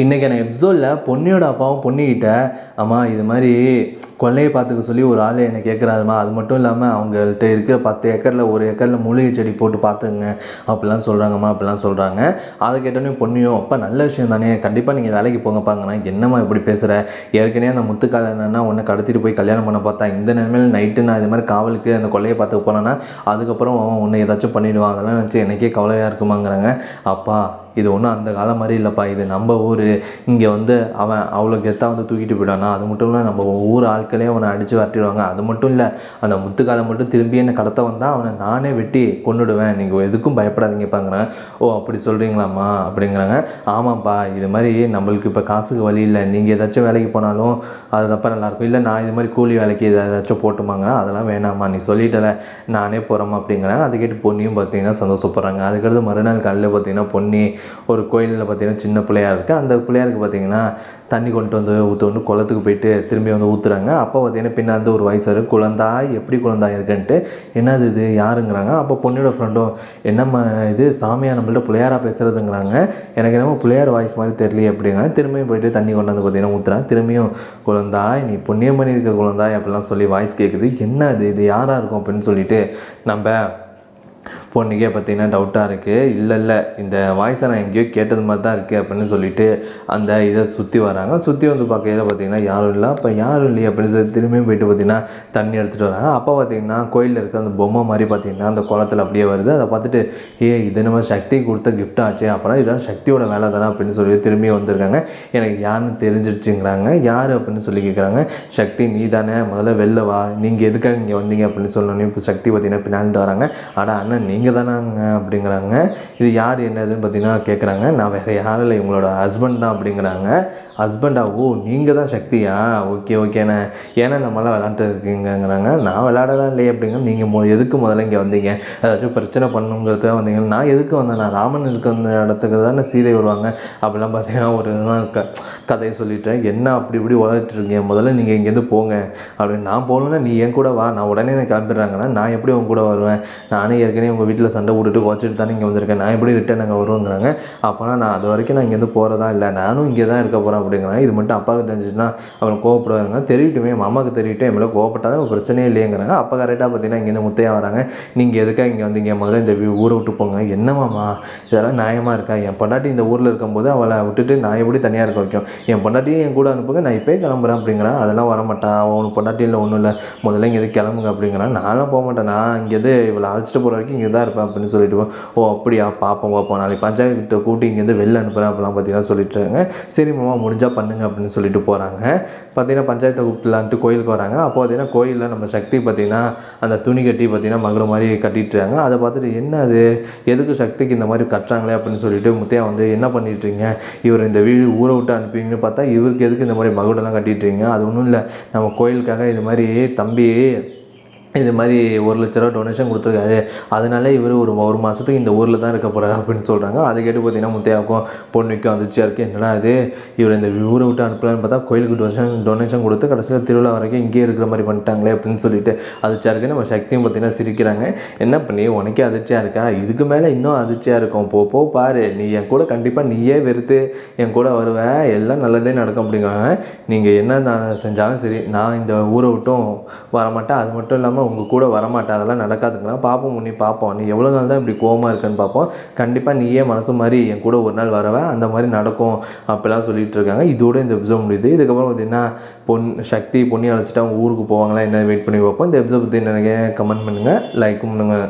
இன்றைக்கான எபிசோடில் பொன்னியோட அப்பாவும் பொன்னிக்கிட்ட அம்மா இது மாதிரி கொள்ளையை பார்த்துக்க சொல்லி ஒரு ஆள் என்னை கேட்குறாருமா அது மட்டும் இல்லாமல் அவங்கள்ட்ட இருக்கிற பத்து ஏக்கரில் ஒரு ஏக்கரில் மூலிகை செடி போட்டு பார்த்துங்க. அப்படிலாம் சொல்கிறாங்கம்மா அப்படிலாம் சொல்கிறாங்க அதை கேட்டோன்னே பொண்ணியும் அப்போ நல்ல விஷயம் தானே. கண்டிப்பாக நீங்கள் வேலைக்கு போங்க பாங்கன்னா என்னம்மா இப்படி பேசுகிற ஏற்கனவே அந்த முத்துக்கால என்னன்னா உன்னை கடத்திட்டு போய் கல்யாணம் பண்ண பார்த்தா இந்த நிலைமையில் நைட்டு நான் இது மாதிரி காவலுக்கு அந்த கொள்ளையை பார்த்துக்க போனேன்னா அதுக்கப்புறம் அவன் உன்னை ஏதாச்சும் பண்ணிவிடுவான் அதெல்லாம் நினச்சி எனக்கே கவலையாக இருக்குமாங்கிறாங்க. அப்பா இது ஒன்றும் அந்த காலம் மாதிரி இல்லைப்பா. இது நம்ம ஊர். இங்கே வந்து அவன் அவ்வளோ கெத்தாக வந்து தூக்கிட்டு போயிடானா அது மட்டும் இல்லை நம்ம ஊர் ஆட்களே அவனை அடித்து வரட்டிடுவாங்க. அது மட்டும் இல்லை அந்த முத்துக்காலை மட்டும் திரும்பி என்னை கடத்த வந்தால் அவனை நானே வெட்டி கொண்டுடுவேன் நீங்கள் எதுக்கும் பயப்படாதீங்கப்பாங்கிறேன் ஓ அப்படி சொல்கிறீங்களாம்மா அப்படிங்கிறாங்க. ஆமாம்ப்பா இது மாதிரி நம்மளுக்கு இப்போ காசுக்கு வழி இல்லை. நீங்கள் ஏதாச்சும் வேலைக்கு போனாலும் அது தப்பாக நல்லாயிருக்கும். இல்லை நான் இது மாதிரி கூலி வேலைக்கு ஏதாச்சும் போட்டுமாங்கன்னா அதெல்லாம் வேணாம்மா. நீ சொல்லிட்டல நானே போகிறோம் அப்படிங்கிறேன் அது கேட்டு பொன்னியும் பார்த்தீங்கன்னா சந்தோஷப்படுறாங்க. அதுக்கடுத்து மறுநாள் காலையில் பார்த்தீங்கன்னா பொன்னி ஒரு கோயிலில் பார்த்திங்கன்னா சின்ன பிள்ளையார் இருக்குது அந்த பிள்ளையாருக்கு பார்த்தீங்கன்னா தண்ணி கொண்டு வந்து ஊற்று குளத்துக்கு போயிட்டு திரும்பி வந்து ஊற்றுறாங்க அப்போ பார்த்தீங்கன்னா பின்னாந்து ஒரு வயசு வரும் குழந்தாய் எப்படி குழந்தாய் இருக்குன்ட்டு என்னது இது? யாருங்கிறாங்க. அப்போ பொண்ணோட ஃப்ரெண்டும் என்னம்மா இது? சாமியாக நம்மள்ட்ட பிள்ளையாராக பேசுகிறதுங்கிறாங்க எனக்கு என்னமோ பிள்ளையார் வாய்ஸ் மாதிரி தெரியலையே அப்படிங்கிறாங்க. திரும்பியும் போயிட்டு தண்ணி கொண்டு வந்து பார்த்தீங்கன்னா ஊற்றுறாங்க திரும்பியும் குழந்தாய் நீ புண்ணியம் பண்ணியிருக்க குழந்தாய் அப்படிலாம் சொல்லி வாய்ஸ் கேட்குது என்ன இது? இது யாராக இருக்கும் அப்படின்னு சொல்லிட்டு நம்ம பொண்ணுக்கே பார்த்தீங்கன்னா டவுட்டாக இருக்குது இல்லை இல்லை இந்த வாய்ஸை நான் எங்கேயோ கேட்டது மாதிரி தான் இருக்குது அப்படின்னு சொல்லிட்டு அந்த இதை சுற்றி வராங்க. சுற்றி வந்து பார்க்கையில பார்த்தீங்கன்னா யாரும் இல்லை. அப்போ யாரும் இல்லையே அப்படின்னு சொல்லி திரும்பியும் போயிட்டு பார்த்தீங்கன்னா தண்ணி எடுத்துகிட்டு வராங்க. அப்போ பார்த்தீங்கன்னா கோயிலில் இருக்க அந்த பொம்மை மாதிரி பார்த்தீங்கன்னா அந்த குளத்துல அப்படியே வருது. அதை பார்த்துட்டு ஏ இது நம்ம சக்தி கொடுத்த கிஃப்ட் ஆச்சு. அப்போனா இதான் சக்தியோட வேலை தானே அப்படின்னு சொல்லி திரும்பி வந்திருக்காங்க. எனக்கு யாருன்னு தெரிஞ்சிடுச்சுங்கிறாங்க யார் அப்படின்னு சொல்லி கேட்குறாங்க சக்தி நீ தானே. முதல்ல வெளில வா. நீங்கள் எதுக்காக இங்கே வந்தீங்க? அப்படின்னு சொன்னோன்னே இப்போ சக்தி பார்த்தீங்கன்னா பின்னாடி வராங்க. ஆனால் அண்ணன் நீ நீங்கள் தானாங்க அப்படிங்கிறாங்க. இது யார் என்னதுன்னு பார்த்தீங்கன்னா கேட்குறாங்க நான் வேறு யாரும் இல்லை இவங்களோட ஹஸ்பண்ட் தான் அப்படிங்கிறாங்க. ஹஸ்பண்டா ஓ நீங்கள் தான் சக்தியா? ஓகே ஓகேண்ணே ஏன்னா இந்த மாதிரிலாம் விளாண்டுட்டு இருக்கீங்கங்கிறாங்க நான் விளாடலாம் இல்லையே அப்படிங்கிற நீங்கள் மொ எதுக்கு முதல்ல இங்கே வந்தீங்க? ஏதாச்சும் பிரச்சனை பண்ணுங்கிறதுக்காக வந்தீங்க. நான் எதுக்கு வந்தேன்? நான் ராமன் இருக்க அந்த இடத்துக்கு தானே சீதை வருவாங்க. அப்படிலாம் பார்த்தீங்கன்னா ஒரு இதெல்லாம் க கதையை சொல்லிட்டேன். என்ன அப்படி இப்படி உழைச்சிருக்கீங்க இருக்கீங்க முதல்ல நீங்கள் இங்கேருந்து போங்க. அப்படின்னு நான் போகணுன்னா நீ என் கூட வா. நான் உடனே நான் கிளம்பிடுறாங்கன்னா நான் எப்படி உங்க கூட வருவேன்? நானே ஏற்கனவே உங்கள் வீட்டில் சண்டை விட்டுட்டு குறைச்சிட்டு தானே இங்கே வந்திருக்கேன். நான் எப்படி ரிட்டர்ன் அங்கே வருவோங்கிறாங்க அப்போனா நான் அது வரைக்கும் நான் இங்கேருந்து போகிறதா இல்லை. நானும் இங்கே தான் இருக்க போகிறேன் அப்படிங்கிறாங்க. இது மட்டும் அப்பாவுக்கு தெரிஞ்சிச்சுன்னா அவன் கோவப்படுவாருங்க. தெரிவிட்டுமே மாமாவுக்கு தெரிவிட்டு என் மேலே கோவப்பட்டாலும் ஒரு பிரச்சனையே இல்லைங்கிறாங்க அப்போ கரெக்டாக பார்த்தீங்கன்னா இங்கேருந்து முத்தையாக வராங்க. நீங்கள் எதுக்காக இங்கே வந்தீங்க? முதல்ல இந்த ஊரை விட்டு போங்க. என்னமாம்மா இதெல்லாம் நியாயமாக இருக்கா? என் பொண்டாட்டி இந்த ஊரில் இருக்கும்போது அவளை விட்டுட்டு நான் எப்படி தனியாக இருக்க வைக்கும்? என் பொண்டாட்டியும் என் கூட அனுப்புங்க. நான் இப்போயே கிளம்புறேன் அப்படிங்கிறான். அதெல்லாம் வரமாட்டான் அவன் பொண்டாட்டி இல்லை ஒன்றும் இல்லை. முதல்ல இங்கேருந்து கிளம்புங்க அப்படிங்கிறான். நானும் போக மாட்டேன். நான் இங்கேருந்து இவளை அழைச்சிட்டு போகிற வரைக்கும் இங்கே தான் இருப்பேன் அப்படின்னு சொல்லிட்டு ஓ அப்படியா? பார்ப்போம் பார்ப்போம் நாளைக்கு பஞ்சாயத்து கூட்டி இங்கேருந்து வெளில அனுப்புகிறேன் அப்படிலாம் பார்த்தீங்கன்னா சொல்லிட்டுருக்காங்க சரி மாமா முடிஞ்சால் பண்ணுங்க அப்படின்னு சொல்லிட்டு போகிறாங்க பார்த்தீங்கன்னா பஞ்சாயத்தை கூப்பிடலான்ட்டு கோயிலுக்கு வராங்க. அப்போ பார்த்தீங்கன்னா கோயிலில் நம்ம சக்தி பார்த்தீங்கன்னா அந்த துணி கட்டி பார்த்தீங்கன்னா மகள மாதிரி கட்டிட்டு இருக்காங்க. அதை பார்த்துட்டு என்ன அது? எதுக்கு சக்திக்கு இந்த மாதிரி கட்டுறாங்களே அப்படின்னு சொல்லிட்டு முத்தையா வந்து என்ன பண்ணிட்டுருங்க இவர் இந்த வீடு ஊரை விட்டு அனுப்பிங்கன்னு பார்த்தா இவருக்கு எதுக்கு இந்த மாதிரி மகுடெல்லாம் கட்டிட்டுருங்க இருக்கீங்க? அது ஒன்றும் இல்லை. நம்ம கோயிலுக்காக இது மாதிரி தம்பி இது மாதிரி ஒரு லட்ச ரூபா டொனேஷன் கொடுத்துருக்காரு. அதனால இவர் ஒரு ஒரு மாதத்துக்கு இந்த ஊரில் தான் இருக்க போகிறாரு அப்படின்னு சொல்கிறாங்க அதை கேட்டு பார்த்தீங்கன்னா முத்தையாக்கும் பொண்ணுக்கும் அதிர்ச்சியாக இருக்குது என்னடா இது? இவர் இந்த ஊரை விட்டு அனுப்பலான்னு பார்த்தா கோயிலுக்கு டொனேஷன் டொனேஷன் கொடுத்து கடைசியில் திருவிழா வரைக்கும் இங்கேயே இருக்கிற மாதிரி பண்ணிட்டாங்களே அப்படின்னு சொல்லிட்டு அதிர்ச்சியாக இருக்குது நம்ம சக்தியும் பார்த்தீங்கன்னா சிரிக்கிறாங்க. என்ன பண்ணி உனக்கே அதிர்ச்சியாக இருக்கா? இதுக்கு மேலே இன்னும் அதிர்ச்சியாக இருக்கும். போ போ பாரு. நீ என் கூட கண்டிப்பாக நீயே வெறுத்து என் கூட வருவ. எல்லாம் நல்லதே நடக்கும் அப்படிங்கிறாங்க. நீங்கள் என்ன நான் செஞ்சாலும் சரி நான் இந்த ஊரை விட்டும் வரமாட்டேன். அது மட்டும் இல்லாமல் உங்கள் கூட வரமாட்டேன் அதெல்லாம் நடக்காதுங்களா? பார்ப்போம் முன்னி பார்ப்போம் நீ எவ்வளோ நாள் தான் இப்படி கோவமாக இருக்குன்னு பார்ப்போம் கண்டிப்பாக நீயே மனசு மாதிரி என் கூட ஒரு நாள் வரவ அந்த மாதிரி நடக்கும் அப்படிலாம் சொல்லிட்டு இருக்காங்க. இதோட இந்த எபிசோட் முடியுது. இதுக்கப்புறம் பார்த்தீங்கன்னா பொன் சக்தி பொண்ணி அழைச்சிட்டு அவங்க ஊருக்கு போவாங்களா? என்ன வெயிட் பண்ணி பார்ப்போம். இந்த எபிசோட் பற்றி என்ன கமெண்ட் பண்ணுங்கள் லைக்கும் பண்ணுங்கள்